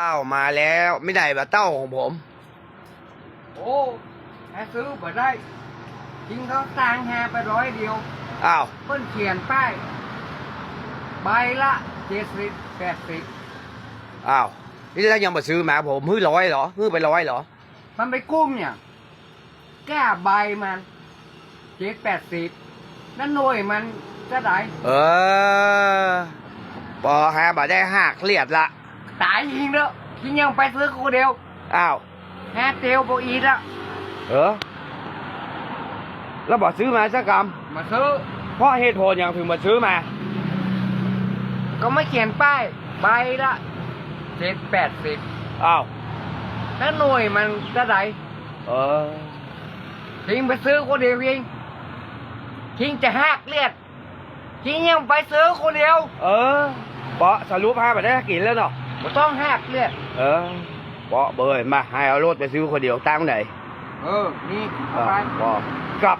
เต้ามาแล้วไม่ได้แบบเต้าของผม โอ้แค่ซื้อมาได้จริงเขาตังแฮไปร้อยเดียวอ้าวเพิ่นเขียนป้ายใบละเจ็ดสิบแปดสิบอ้าวนี่แล้วยังมาซื้อมาผมฮื้อร้อยเหรอฮื้อไปร้อยเหรอ มันไปกุ้มเนี่ย แก้ใบมันเจ็ดแปดสิบนั่นหน่วยมันจะไหนเออปอฮะบ่ได้หักเลียดละ ตายจริงเด้อจริงยังไปซื้อกูเดียวอ้าวแฮเตียวโบอีละเออ แล้วบอกซื้อมาสักกรรมมาซื้อ เพราะเหตุผลอย่างถึงมาซื้อมา ก็ไม่เขียนป้ายใบละเจ็ดแปดสิบอ้าวนั่นหน่วยมันจะไหนเออทิ้งไปซื้อคนเดียวเองทิ้งจะหักเลือดทิ้งยังไปซื้อคนเดียว เออเปาะสรุปฮะบ่ได้กินแล้วเนาะ ไม่ต้องหักเลือดเออเปาะเบยมาให้เอารถไปซื้อคนเดียวตั้งไหน เออ นี่เอาอะไปปอกับ